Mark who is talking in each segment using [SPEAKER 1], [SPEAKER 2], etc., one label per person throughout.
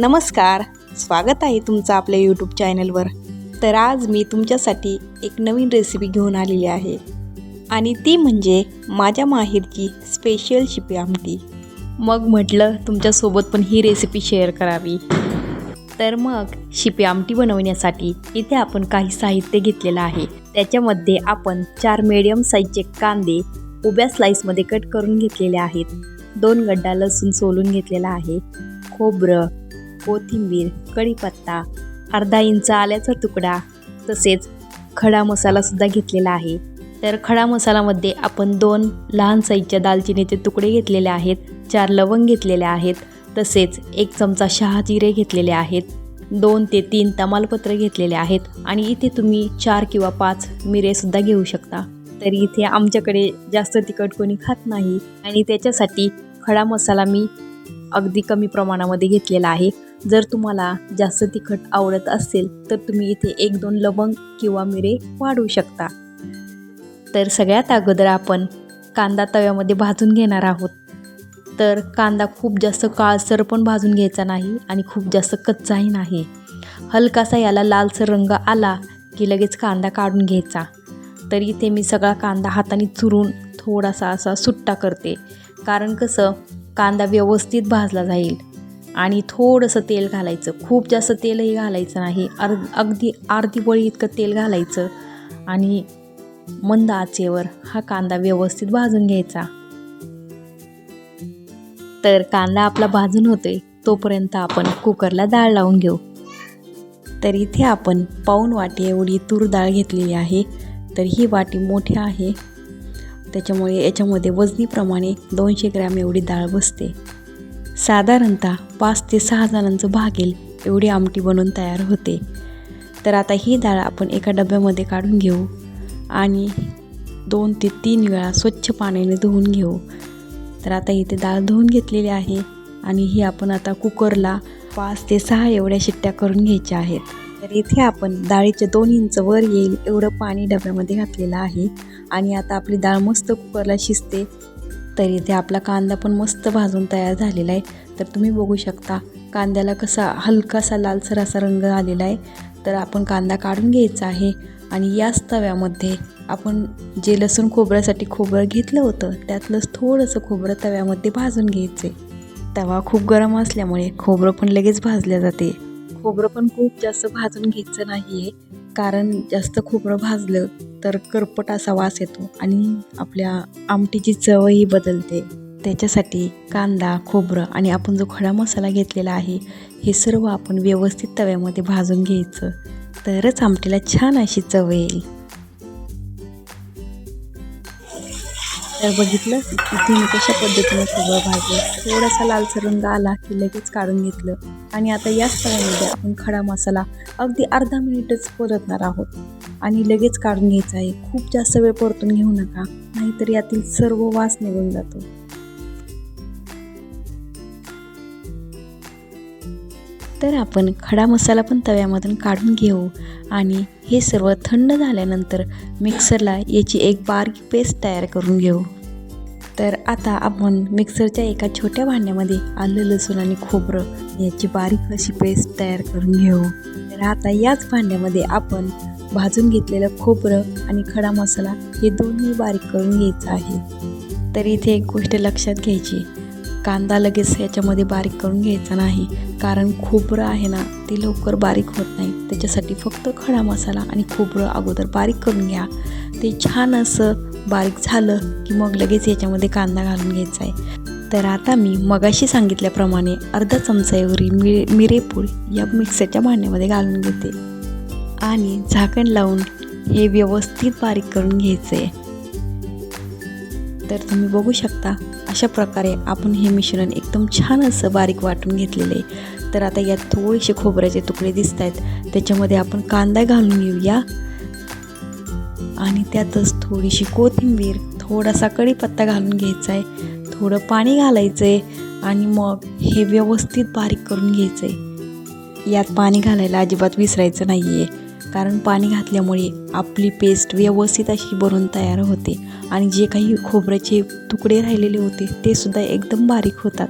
[SPEAKER 1] नमस्कार स्वागत आहे तुमचं आपल्या यूट्यूब चॅनलवर तर आज मी तुमच्यासाठी एक नवीन रेसिपी घेऊन आलेली आहे. आणि ती म्हणजे माझ्या माहेरची स्पेशल शिपी आमटी. मग म्हटलं तुमच्यासोबत पण ही रेसिपी शेअर करावी. तर मग शिपी आमटी बनवण्यासाठी इथे आपण काही साहित्य घेतलेलं आहे. त्याच्यामध्ये आपण चार मीडियम साईजचे कांदे उभ्या स्लाईसमध्ये कट करून घेतलेले आहेत. दोन गड्डा लसूण सोलून घेतलेला आहे. खोबरं कोथिंबीर कढीपत्ता अर्धा इंच आल्याचा तुकडा तसेच खडा मसालासुद्धा घेतलेला आहे. तर खडा मसालामध्ये आपण दोन लहान साईजच्या दालचिनीचे तुकडे घेतलेले आहेत चार लवंग घेतलेले आहेत तसेच एक चमचा शहा जिरे घेतलेले आहेत दोन ते तीन तमालपत्र घेतलेले आहेत आणि इथे तुम्ही चार किंवा पाच मिरेसुद्धा घेऊ शकता. तर इथे आमच्याकडे जास्त तिखट कोणी खात नाही आणि त्याच्यासाठी खडा मसाला मी अगदी कमी प्रमाणामध्ये घेतलेला आहे. जर तुम्हाला जास्त तिखट आवडत असेल तर तुम्ही इथे एक दोन लवंग किंवा मिरे वाढवू शकता. तर सगळ्यात अगोदर आपण कांदा तव्यामध्ये भाजून घेणार आहोत. तर कांदा खूप जास्त काळसर पण भाजून घ्यायचा नाही आणि खूप जास्त कच्चाही नाही. हलकासा याला लालसर रंग आला की लगेच कांदा काढून घ्यायचा. तर इथे मी सगळा कांदा हाताने चुरून थोडासा असा सुट्टा करते. कारण कसं कांदा व्यवस्थित भाजला जाईल. आणि थोडंसं तेल घालायचं. खूप जास्त तेलही घालायचं नाही. अर् अगदी अर्धी बळी इतकं तेल घालायचं. आणि मंद आचेवर हा कांदा व्यवस्थित भाजून घ्यायचा. तर कांदा आपला भाजून होतोय. तोपर्यंत आपण कुकरला डाळ लावून घेऊ. तर इथे आपण पाऊन वाटी एवढी तूर डाळ घेतलेली आहे. तर ही वाटी मोठी आहे. त्याच्यामुळे याच्यामध्ये वजनीप्रमाणे दोनशे ग्रॅम एवढी डाळ बसते. साधारणतः पाच ते सहा जणांचं भागेल एवढी आमटी बनवून तयार होते. तर आता ही डाळ आपण एका डब्यामध्ये काढून घेऊ आणि दोन ते तीन वेळा स्वच्छ पाण्याने धुवून घेऊ. तर आता इथे डाळ धुवून घेतलेली आहे आणि ही आपण आता कुकरला पाच ते सहा एवढ्या शिट्ट्या करून घ्यायच्या आहेत. तर इथे आपण डाळीचे दोन इंच वर येईल एवढं पाणी डब्यामध्ये घातलेलं आहे. आणि आता आपली डाळ मस्त कुकरला शिजते. तर इथे आपला कांदा पण मस्त भाजून तयार झालेला आहे. तर तुम्ही बघू शकता कांद्याला कसा हलकासा लालसर असा रंग आलेला आहे. तर आपण कांदा काढून घ्यायचा आहे. आणि याच तव्यामध्ये आपण जे लसूण खोबऱ्यासाठी खोबरं घेतलं होतं त्यातलंच थोडंसं खोबरं तव्यामध्ये भाजून घ्यायचे तवा खूप गरम असल्यामुळे खोबरं पण लगेच भाजल्या जाते. खोबरं पण खूप जास्त भाजून घ्यायचं नाही आहे कारण जास्त खोबरं भाजलं तर करपट असा वास येतो आणि आपल्या आमटीची चवही बदलते. त्याच्यासाठी कांदा खोबरं आणि आपण जो खडा मसाला घेतलेला आहे हे सर्व आपण व्यवस्थित तव्यामध्ये भाजून घ्यायचं. तरच आमटीला छान अशी चव येईल. तर बघितलं इथे मी कशा पद्धतीने खोबरं भाजलं. थोडासा लालसर रंग आला की लगेच काढून घेतलं. आणि आता याच तव्यामध्ये आपण खडा मसाला अगदी अर्धा मिनिटच परतणार आहोत. आणि लगेच काढून घ्यायचा आहे. खूप जास्त वेळ परतून घेऊ नका. नाहीतर यातील सर्व वास निघून जातो. तर आपण खडा मसाला पण तव्यामधून काढून घेऊ. आणि हे सर्व थंड झाल्यानंतर मिक्सरला याची एक बारीक पेस्ट तयार करून घेऊ. तर आता आपण मिक्सरच्या एका छोट्या भांड्यामध्ये आलं लसूण आणि खोबरं याची बारीक अशी पेस्ट तयार करून घेऊ. तर आता याच भांड्यामध्ये आपण भाजून घेतलेलं खोबरं आणि खडा मसाला हे दोन्ही बारीक करून घ्यायचं आहे. तर इथे एक गोष्ट लक्षात घ्यायची. कांदा लगेच याच्यामध्ये बारीक करून घ्यायचा नाही. कारण खोबरं आहे ना ते लवकर बारीक होत नाही. त्याच्यासाठी फक्त खडा मसाला आणि खोबरं अगोदर बारीक करून घ्या. ते छान असं बारीक झालं की मग लगेच याच्यामध्ये कांदा घालून घ्यायचा आहे. तर आता मी मगाशी सांगितल्याप्रमाणे अर्धा चमचा एवढी मि मिरेपूड या मिक्सरच्या भांड्यामध्ये घालून घेते. आणि झाकण लावून हे व्यवस्थित बारीक करून घ्यायचं आहे तर तुम्ही बघू शकता अशा प्रकारे आपण हे मिश्रण एकदम छान असं बारीक वाटून घेतलेलं आहे. तर आता यात थोडेसे खोबऱ्याचे तुकडे दिसत आहेत त्याच्यामध्ये आपण कांदा घालून घेऊया. आणि त्यातच थोडीशी कोथिंबीर थोडासा कढीपत्ता घालून घ्यायचा आहे थोडं पाणी घालायचं आहे आणि मग हे व्यवस्थित बारीक करून घ्यायचं आहे यात पाणी घालायला अजिबात विसरायचं नाही आहे कारण पाणी घातल्यामुळे आपली पेस्ट व्यवस्थित अशी बनून तयार होते. आणि जे काही खोबऱ्याचे तुकडे राहिलेले होते ते सुद्धा एकदम बारीक होतात.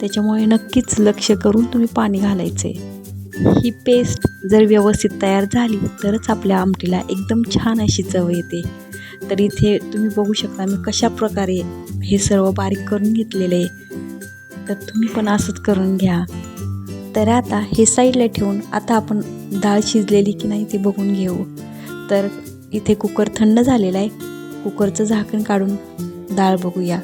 [SPEAKER 1] त्याच्यामुळे नक्कीच लक्ष करून तुम्ही पाणी घालायचे. ही पेस्ट जर व्यवस्थित तयार झाली तरच आपल्या आमटीला एकदम छान अशी चव येते. तर इथे तुम्ही बघू शकता मी कशा प्रकारे हे सर्व बारीक करून घेतलेले आहे. तर तुम्ही पण असंच करून घ्या. तर आता हे साईडला ठेवून आता आपण डाळ शिजलेली की नाही ते बघून घेऊ. तर इथे कुकर थंड झालेला आहे. कुकरचं झाकण काढून डाळ बघूया.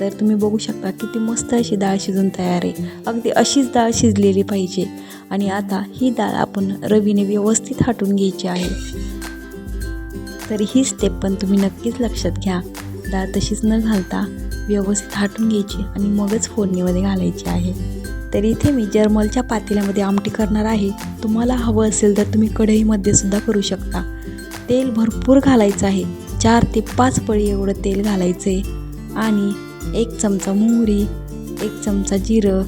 [SPEAKER 1] तर तुम्ही बघू शकता किती मस्त अशी डाळ शिजून तयार आहे. अगदी अशीच डाळ शिजलेली पाहिजे. आणि आता ही डाळ आपण रवीने व्यवस्थित हाटून घ्यायची आहे. तर ही स्टेप पण तुम्ही नक्कीच लक्षात घ्या. डाळ तशीच न घालता व्यवस्थित हाटून घ्यायची आणि मगच फोडणीमध्ये घालायची आहे. तर इथे मी जर्मलच्या पातेल्यामध्ये आमटी करणार आहे. तुम्हाला हवं असेल तर तुम्ही कढईमध्ये सुद्धा करू शकता. तेल भरपूर घालायचं आहे. चार ते पाच पळी एवढं तेल घालायचं आहे आणि एक चमचा मोहरी एक चमचा जिरं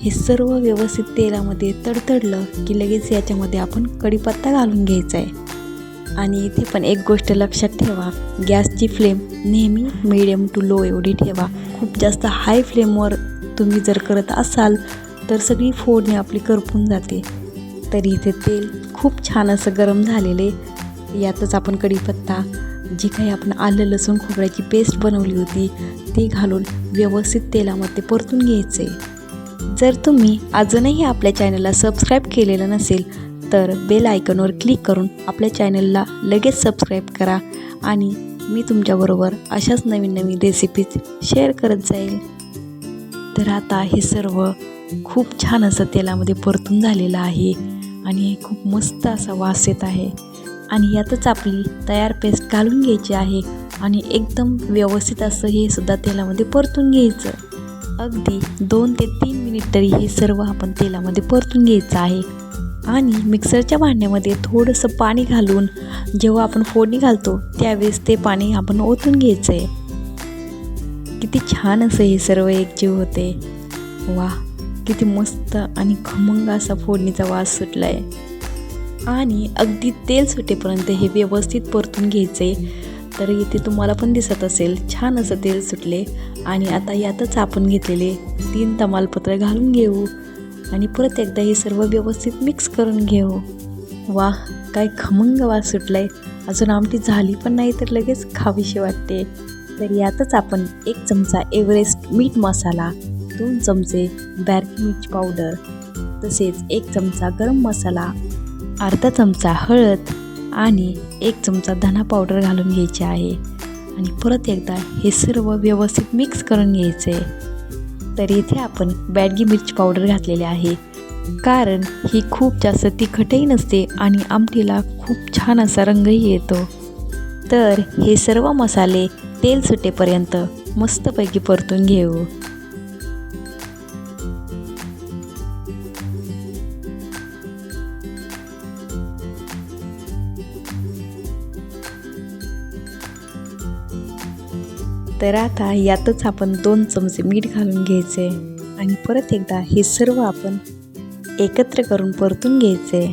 [SPEAKER 1] हे सर्व व्यवस्थित तेलामध्ये तडतडलं की लगेच याच्यामध्ये आपण कढीपत्ता घालून घ्यायचा आहे आणि इथे पण एक गोष्ट लक्षात ठेवा गॅसची फ्लेम नेहमी मिडियम टू लो एवढी ठेवा. खूप जास्त हाय फ्लेमवर तुम्ही जर करत असाल तर सगळी फोडणी आपली करपून जाते. तरी इथे तेल खूप छान असं गरम झालेले यातच आपण कढीपत्ता जी काही आपण आलं लसूण खोबऱ्याची पेस्ट बनवली होती ती घालून व्यवस्थित तेलामध्ये परतून घ्यायचे. जर तुम्ही अजूनही आपल्या चॅनलला सबस्क्राईब केलेलं नसेल तर बेल आयकॉनवर क्लिक करून आपल्या चॅनलला लगेच सबस्क्राईब करा आणि मी तुमच्याबरोबर अशाच नवीन नवीन रेसिपीज शेअर करत जाईल. तर आता हे सर्व खूप छान असं तेलामध्ये परतून झालेलं आहे आणि खूप मस्त असा वास येत आहे. आणि यातच आपली तयार पेस्ट घालून घ्यायची आहे आणि एकदम व्यवस्थित असं हे सुद्धा तेलामध्ये परतून घ्यायचं. अगदी दोन ते तीन मिनिट तरी हे सर्व आपण तेलामध्ये परतून घ्यायचं आहे. आणि मिक्सरच्या भांड्यामध्ये थोडंसं पाणी घालून जेव्हा आपण फोडणी घालतो त्यावेळेस ते पाणी आपण ओतून घ्यायचं आहे किती छान असं हे सर्व एकजीव होते. वा किती मस्त आणि खमंग असा फोडणीचा वास सुटला आहे आणि अगदी तेल सुटेपर्यंत हे व्यवस्थित परतून घ्यायचे तर इथे तुम्हाला पण दिसत असेल छान असं तेल सुटले. आणि आता यातच आपण घेतलेले तीन तमालपत्र घालून घेऊ. आणि परत एकदा हे सर्व व्यवस्थित मिक्स करून घेऊ. वा काय खमंग वास सुटला आहे अजून आमटी झाली पण नाही तर लगेच खावीशी वाटते. तर यातच आपण एक चमचा एव्हरेस्ट मीठ मसाला दोन चमचे बॅरकी मिर्च पावडर तसेच एक चमचा गरम मसाला अर्धा चमचा हळद आणि एक चमचा धना पावडर घालून घ्यायचे आहे. आणि परत एकदा हे सर्व व्यवस्थित मिक्स करून घ्यायचे. तर इथे आपण बॅडगी मिरची पावडर घातलेली आहे. कारण ही खूप जास्त तिखटही नसते आणि आमटीला खूप छान असा रंगही येतो. तर हे सर्व मसाले तेल सुटेपर्यंत मस्तपैकी परतून घेऊ. तर आता यातच आपण दोन चमचे मीठ घालून घ्यायचे आणि परत एकदा हे सर्व आपण एकत्र करून परतून घ्यायचे.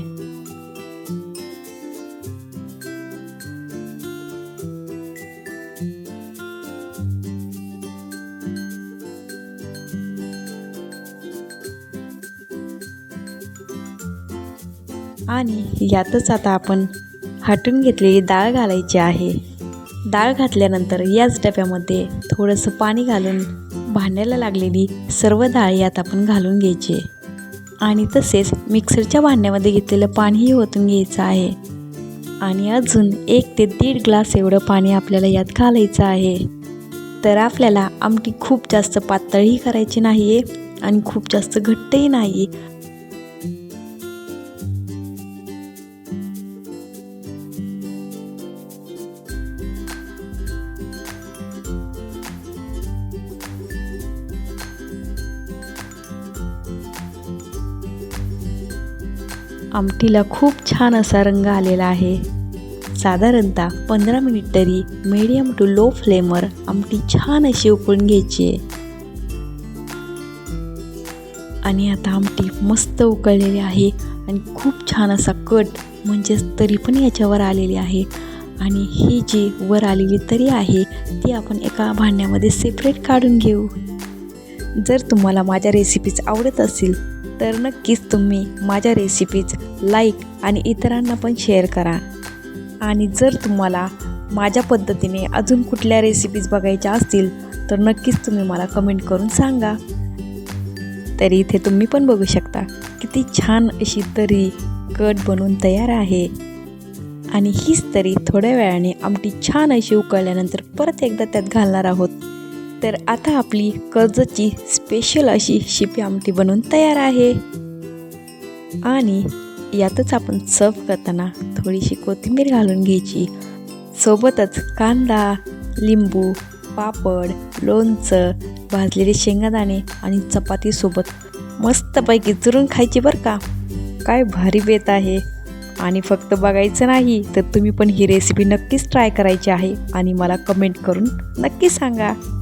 [SPEAKER 1] आणि यातच आता आपण हटून घेतलेली डाळ घालायची आहे. डाळ घातल्यानंतर याच डब्यामध्ये थोडंसं पाणी घालून भांड्याला लागलेली सर्व डाळ यात आपण घालून घ्यायची आणि तसेच मिक्सरच्या भांड्यामध्ये घेतलेलं पाणीही ओतून घ्यायचं आहे. आणि अजून एक ते दीड ग्लास एवढं पाणी आपल्याला यात घालायचं आहे. तर आपल्याला आमटी खूप जास्त पातळही करायची नाही आहे आणि खूप जास्त घट्टही नाही आमटीला खूप छान असा रंग आलेला आहे. साधारणतः पंधरा मिनिट तरी मीडियम टू लो फ्लेमवर आमटी छान अशी उकळून घ्यायची आहे. आणि आता आमटी मस्त उकळलेली आहे आणि खूप छान असा कट म्हणजेच तरी पण याच्यावर आलेली आहे. आणि ही जी वर आलेली तरी आहे ती आपण एका भांड्यामध्ये सेपरेट काढून घेऊ. जर तुम्हाला माझ्या रेसिपीज आवडत असतील तर नक्कीच तुम्ही माझ्या रेसिपीज लाईक आणि इतरांना पण शेअर करा. आणि जर तुम्हाला माझ्या पद्धतीने अजून कुठल्या रेसिपीज बघायच्या असतील तर नक्कीच तुम्ही मला कमेंट करून सांगा. तरी इथे तुम्ही पण बघू शकता किती छान अशी तरी कट बनवून तयार आहे. आणि हीच तरी थोड्या वेळाने आमटी छान अशी उकळल्यानंतर परत एकदा त्यात घालणार आहोत. तर आता आपली कर्जची स्पेशल अशी शिपी आमटी बनवून तयार आहे. आणि यातच आपण सर्व करताना थोडीशी कोथिंबीर घालून घ्यायची. सोबतच कांदा लिंबू पापड लोणचं भाजलेले शेंगादाणे आणि चपातीसोबत मस्तपैकी चुरून खायची बरं का? काय भारी बेत आहे. आणि फक्त बघायचं नाही तर तुम्ही पण ही रेसिपी नक्कीच ट्राय करायची आहे. आणि मला कमेंट करून नक्की सांगा.